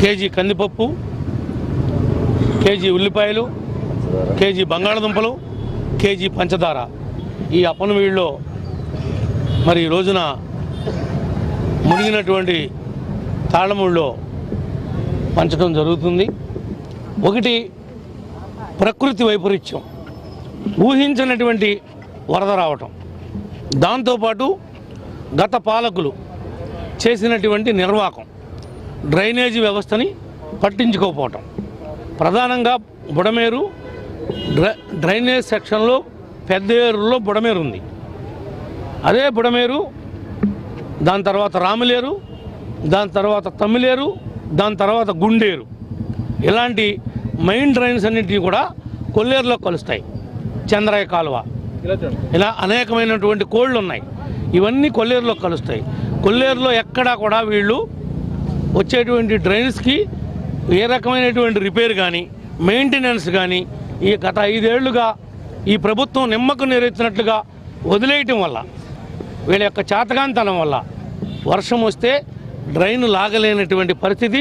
KG కందిపప్పు KG ఉల్లిపాయలు KG బంగాళదుంపలు కేజీ పంచదార. ఈ అప్పనవీళ్ళలో మరి రోజున మునిగినటువంటి తాళముళ్ళలో పంచడం జరుగుతుంది. ఒకటి ప్రకృతి వైపరీత్యం. ఊహించినటువంటి వరద రావటం. దాంతోపాటు గత పాలకులు చేసినటువంటి నిర్వాకం. డ్రైనేజీ వ్యవస్థని పట్టించుకోకపోవటం. ప్రధానంగా బుడమేరు డ్రై డ్రైనేజ్ సెక్షన్లో పెద్ద ఏరులో బుడమేరు ఉంది. అదే బుడమేరు దాని తర్వాత రాములేరు దాని తర్వాత తమ్మిలేరు దాని తర్వాత గుండేరు. ఇలాంటి మెయిన్ డ్రైన్స్ అన్నింటినీ కూడా కొల్లేరులో కలుస్తాయి. చంద్రయ్య కాలువ. ఇలా అనేకమైనటువంటి కోళ్ళు ఉన్నాయి. ఇవన్నీ కొల్లేరులో కలుస్తాయి. కొల్లేరులో ఎక్కడా కూడా వీళ్ళు వచ్చేటువంటి డ్రైన్స్కి ఏ రకమైనటువంటి రిపేర్ కానీ మెయింటెనెన్స్ కానీ ఈ గత ఐదేళ్ళుగా ఈ ప్రభుత్వం నిమ్మకు నెరెత్తినట్లుగా వదిలేయటం వల్ల వీళ్ళ యొక్క చాతకాంతనం వల్ల వర్షం వస్తే డ్రైన్ లాగలేనటువంటి పరిస్థితి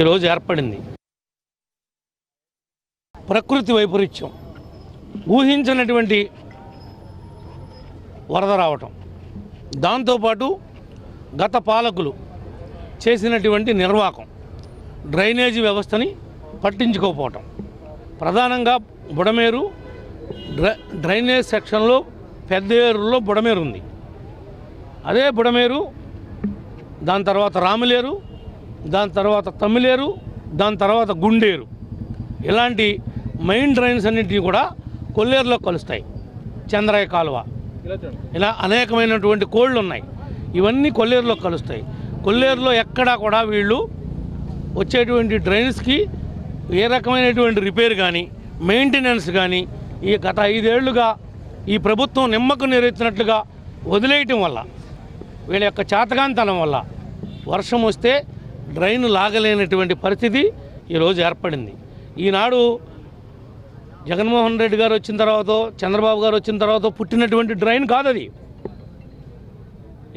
ఈరోజు ఏర్పడింది. ప్రకృతి వైపరీత్యం ఊహించినటువంటి వరద రావటం. దాంతోపాటు గత పాలకులు చేసినటువంటి నిర్వాకం డ్రైనేజీ వ్యవస్థని పట్టించుకోకపోవటం. ప్రధానంగా బుడమేరు డ్రై డ్రైనేజ్ సెక్షన్లో పెద్ద ఏరులో బుడమేరు ఉంది. అదే బుడమేరు దాని తర్వాత రాములేరు దాని తర్వాత తమ్మిలేరు దాని తర్వాత గుండేరు. ఇలాంటి మెయిన్ డ్రైన్స్ అన్నింటినీ కూడా కొల్లేరులో కలుస్తాయి. చంద్రయ్య కాలువ. ఇలా అనేకమైనటువంటి కోళ్ళు ఉన్నాయి. ఇవన్నీ కొల్లేరులో కలుస్తాయి. కొల్లేరులో ఎక్కడా కూడా వీళ్ళు వచ్చేటువంటి డ్రైన్స్కి ఏ రకమైనటువంటి రిపేర్ కానీ మెయింటెనెన్స్ కానీ ఈ గత ఐదేళ్ళుగా ఈ ప్రభుత్వం నిమ్మకు నెరెత్తినట్లుగా వదిలేయటం వల్ల వీళ్ళ యొక్క చాతకాంతనం వల్ల వర్షం వస్తే డ్రైన్ లాగలేనటువంటి పరిస్థితి ఈరోజు ఏర్పడింది. ఈనాడు జగన్మోహన్ రెడ్డి గారు వచ్చిన తర్వాత చంద్రబాబు గారు వచ్చిన తర్వాత పుట్టినటువంటి డ్రైన్ కాదు అది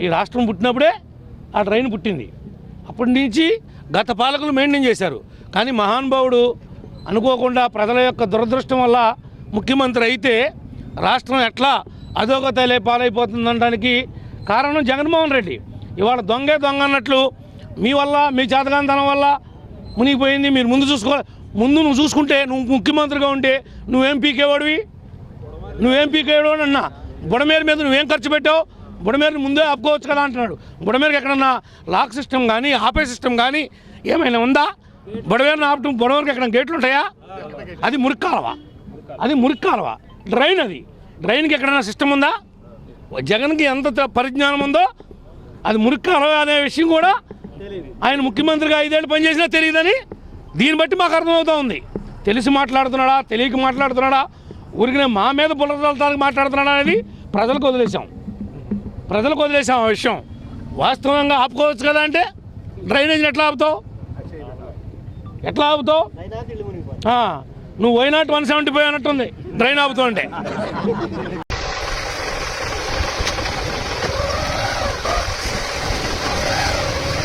ఈ రాష్ట్రం పుట్టినప్పుడే ఆ ట్రైన్ పుట్టింది. అప్పటి నుంచి గత పాలకులు మెయింటైన్ చేశారు. కానీ మహానుభావుడు అనుకోకుండా ప్రజల యొక్క దురదృష్టం వల్ల ముఖ్యమంత్రి అయితే రాష్ట్రం ఎట్లా అధోగతలే పాలైపోతుందనడానికి కారణం జగన్మోహన్ రెడ్డి. ఇవాళ దొంగే దొంగ అన్నట్లు మీ వల్ల మీ చేతకాంతనం వల్ల మునిగిపోయింది. మీరు ముందు చూసుకో ముందు నువ్వు చూసుకుంటే నువ్వు ముఖ్యమంత్రిగా ఉంటే నువ్వేం పీకేవాడివి? నువ్వేం పీకేవాడు అన్నా. బుడమేరు మీద నువ్వేం ఖర్చు పెట్టావు? బుడమేరుని ముందే ఆపుకోవచ్చు కదా అంటున్నాడు. బుడమేరుకి ఎక్కడన్నా లాక్ సిస్టమ్ కానీ ఆపే సిస్టమ్ కానీ ఏమైనా ఉందా? బుడమేరుని ఆపటం బుడమేరుకి ఎక్కడ గేట్లు ఉంటాయా? అది మురిక్కాలవా అది మురిక్కాలవా డ్రైన్ అది. డ్రైన్కి ఎక్కడైనా సిస్టమ్ ఉందా? జగన్కి ఎంత పరిజ్ఞానం ఉందో అది మురిక్కాలవా అనే విషయం కూడా ఆయన ముఖ్యమంత్రిగా ఐదేళ్ళు పనిచేసినా తెలియదని దీన్ని బట్టి మాకు అర్థమవుతూ ఉంది. తెలిసి మాట్లాడుతున్నాడా? తెలియక మాట్లాడుతున్నాడా? ఊరికనే మా మీద బుల్లతానికి మాట్లాడుతున్నాడా అనేది ప్రజలకు వదిలేసాం ప్రజలకు వదిలేసాం ఆ విషయం. వాస్తవంగా ఆపుకోవచ్చు కదా అంటే? డ్రైనేజీని ఎట్లా ఆపుతావు? ఎట్లా ఆపుతావు? నువ్వు why not one seventy five అన్నట్టుంది. డ్రైన్ ఆపుతావు అంటే.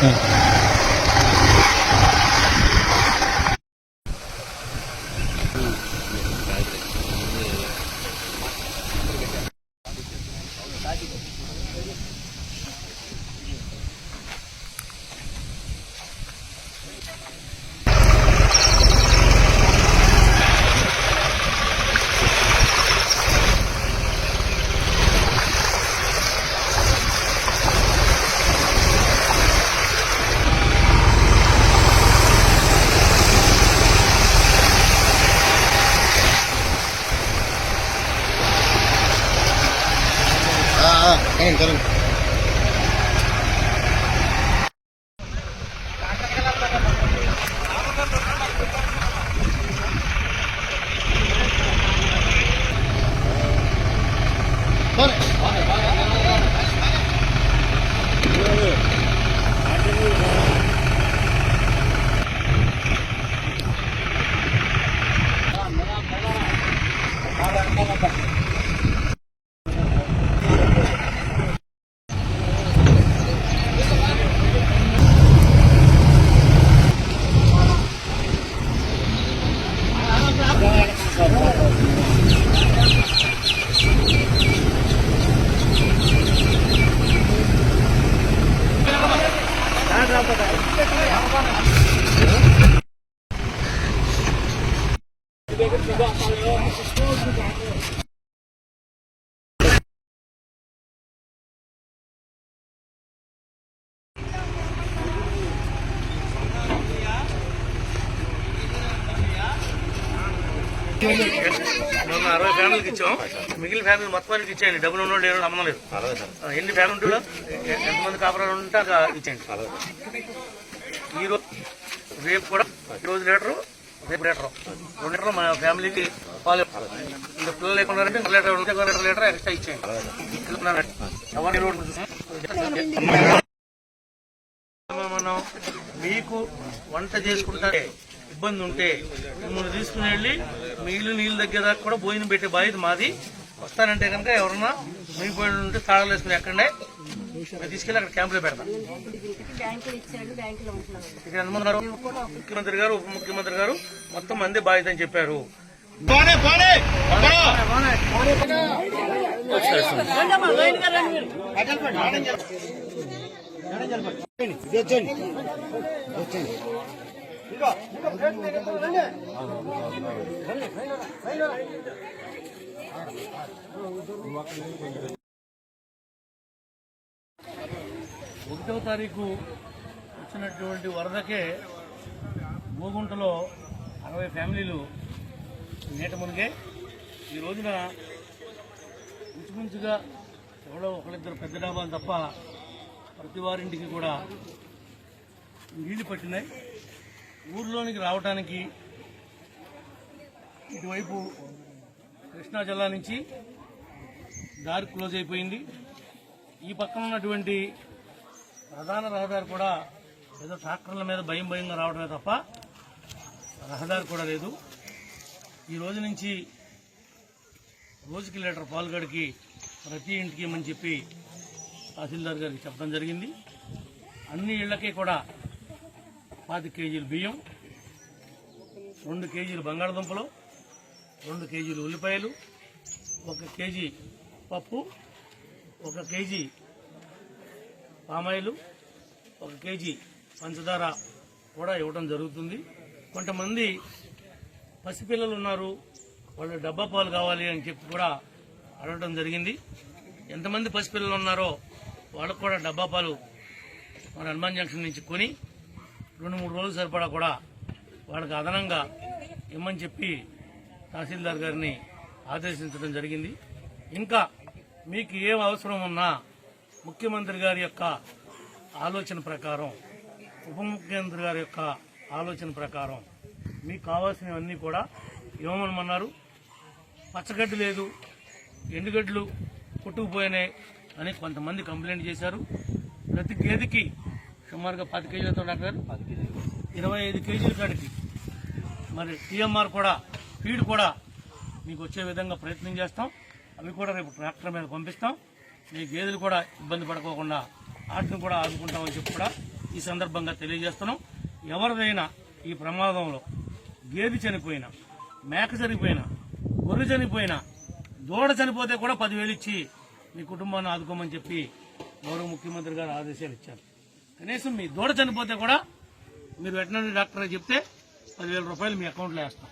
Yeah. 啊赶紧赶紧。అరవై ఫ్యామిలీకి ఇచ్చాం. మిగిలిన ఫ్యామిలీ మొత్తానికి ఇచ్చేయండి. డబ్బులు ఉన్నోళ్ళు లేని సంబంధం లేదు. ఎన్ని ఫ్యామిలీ ఉంటుందో ఎంతమంది కాపురాలు ఉంటే ఇచ్చేయండి. ఈ రోజు రేపు కూడా ఈ రోజు లీటరు రేపు లీటరు. రెండు లీటర్లు మా ఫ్యామిలీకి పాలు ఇంకా పిల్లలు ఇంకో లీటర్ లీటర్ లీటర్ ఎక్స్ట్రా ఇచ్చేయండి. ఎవరి రోడ్డు మనం మీకు వంట చేసుకుంటే ఇబ్బంది ఉంటే మిమ్మల్ని తీసుకుని వెళ్ళి మిగిలిన నీళ్ళ దగ్గర దాకా కూడా భోజనం పెట్టే బాధ్యత మాది. వస్తానంటే కనుక ఎవరన్నా మిగిలిపోయి ఉంటే తాళాలు వేసుకుని ఎక్కడే. తీసుకెళ్ళి అక్కడ క్యాంపులో పెడతాం. ఇక్కడ ఎంతమంది ముఖ్యమంత్రి గారు ఉప ముఖ్యమంత్రి గారు మొత్తం మంది బాధ్యత అని చెప్పారు. ఒకటవ తారీఖు వచ్చినటువంటి వరదకే మూగుంటలో అరవై ఫ్యామిలీలు నీట మునిగే ఈ రోజున ఇంచుమించుగా ఎవడో ఒకరిద్దరు పెద్ద డాబాలు తప్ప ప్రతి వారింటికి కూడా నీళ్ళు పట్టినాయి. ఊర్లోనికి రావడానికి ఇటువైపు కృష్ణా జిల్లా నుంచి దారి క్లోజ్ అయిపోయింది. ఈ పక్కన ఉన్నటువంటి ప్రధాన రహదారి కూడా ఏదో ట్రాక్టర్ల మీద భయం భయంగా రావడమే తప్ప రహదారి కూడా లేదు. ఈ రోజు నుంచి రోజుకి లీటర్ పాల్గడికి ప్రతి ఇంటికి ఇమ్మని చెప్పి తహసీల్దార్ గారికి చెప్పడం జరిగింది. అన్ని ఇళ్ళకి కూడా పాతి కేజీలు బియ్యం రెండు కేజీలు బంగాళదుంపలు రెండు కేజీలు ఉల్లిపాయలు ఒక కేజీ పప్పు ఒక కేజీ పామాయిలు ఒక కేజీ పంచదార కూడా ఇవ్వడం జరుగుతుంది. కొంతమంది పసిపిల్లలు ఉన్నారు వాళ్ళు డబ్బా పాలు కావాలి అని చెప్పి కూడా అడగడం జరిగింది. ఎంతమంది పసిపిల్లలు ఉన్నారో వాళ్ళకు కూడా డబ్బా పాలు మన హనుమాన్ జంక్షన్ నుంచి కొని రెండు మూడు రోజులు సరిపడా కూడా వాళ్ళకి అదనంగా ఇమ్మని చెప్పి తహసీల్దార్ గారిని ఆదేశించడం జరిగింది. ఇంకా మీకు ఏం అవసరం ఉన్నా ముఖ్యమంత్రి గారి యొక్క ఆలోచన ప్రకారం ఉప ముఖ్యమంత్రి గారి యొక్క ఆలోచన ప్రకారం మీకు కావాల్సినవన్నీ కూడా ఇవ్వమనమన్నారు. పచ్చగడ్డి లేదు ఎండుగడ్డలు కొట్టుకుపోయినాయి అని కొంతమంది కంప్లైంట్ చేశారు. ప్రతి గేదెకి సుమారుగా పది కేజీలతో డాక్టర్? ఇరవై ఐదు కేజీల కాడికి. మరి టీఎంఆర్ కూడా ఫీడ్ కూడా మీకు వచ్చే విధంగా ప్రయత్నం చేస్తాం. అవి కూడా రేపు ట్రాక్టర్ మీద పంపిస్తాం. మీ గేదెలు కూడా ఇబ్బంది పడుకోకుండా వాటిని కూడా ఆదుకుంటామని చెప్పి కూడా ఈ సందర్భంగా తెలియజేస్తున్నాం. ఎవరిదైనా ఈ ప్రమాదంలో గేదె చనిపోయినా మేక చనిపోయినా గొర్రె చనిపోయినా దూడ చనిపోతే కూడా పదివేలు ఇచ్చి మీ కుటుంబాన్ని ఆదుకోమని చెప్పి గౌరవ ముఖ్యమంత్రి గారు ఆదేశాలు ఇచ్చారు. కనీసం మీ దూడ చనిపోతే కూడా మీరు వెటనరీ డాక్టర్ చెప్తే పదివేల రూపాయలు మీ అకౌంట్లో వేస్తాం.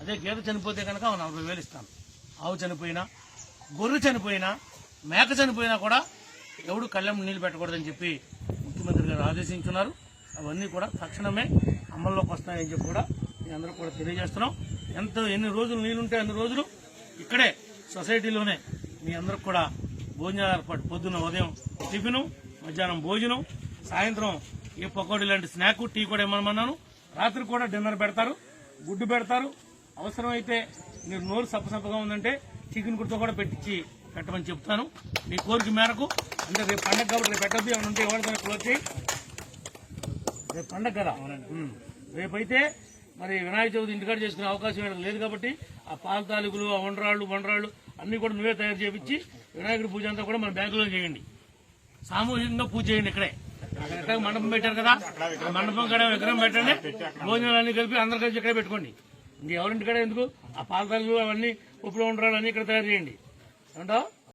అదే గేదె చనిపోతే కనుక నలభై వేలు ఇస్తాను ఆవు చనిపోయినా గొర్రె చనిపోయినా మేక చనిపోయినా కూడా ఎవడు కళ్ళెం నీళ్ళు పెట్టకూడదని చెప్పి ముఖ్యమంత్రి గారు ఆదేశించున్నారు. అవన్నీ కూడా తక్షణమే అమల్లోకి వస్తాయని చెప్పి కూడా మీ అందరూ కూడా తెలియజేస్తున్నాం. ఎంత ఎన్ని రోజులు నీళ్ళుంటే అన్ని రోజులు ఇక్కడే సొసైటీలోనే మీ అందరికి కూడా భోజనాలు ఏర్పాటు. పొద్దున్న ఉదయం టిఫిను మధ్యాహ్నం భోజనం సాయంత్రం ఏ పకోడీ లాంటి స్నాక్ టీ కూడా ఇమ్మన్నాను రాత్రి కూడా డిన్నర్ పెడతారు గుడ్డు పెడతారు. అవసరమైతే మీరు నోరు సప్పసప్పగా ఉందంటే చికెన్ కుర్తో కూడా పెట్టించి పెట్టమని చెప్తాను. మీ కోరిక మేరకు అంటే రేపు పండగ కాబట్టి రేపు పెట్టద్దు ఏమైనా ఉంటే ఎవరికైనా క్లోజ్ చేయి. రేపు పండగ కదా. రేపైతే మరి వినాయక చవితి ఇంటికాడ చేసుకునే అవకాశం ఇక్కడ లేదు కాబట్టి ఆ పాల తాలూకులు ఆ వండరాళ్ళు వండరాళ్ళు అన్ని కూడా నువ్వే తయారు చేపించి వినాయకుడి పూజ అంతా కూడా మన బ్యాంకులో చేయండి. సామూహికంగా పూజ చేయండి ఇక్కడే. అక్కడ ఎక్కడ మండపం పెట్టారు కదా? ఆ మండపం కాడ విగ్రహం పెట్టండి. భోజనాలు అన్ని కలిపి అందరు కలిసి ఇక్కడ పెట్టుకోండి. ఇంక ఎవరింటి కాడ ఎందుకు? ఆ పాల అవన్నీ ఉప్పులో వండరాళ్ళు అన్ని ఇక్కడ తయారు చేయండి. ఏమంటావు?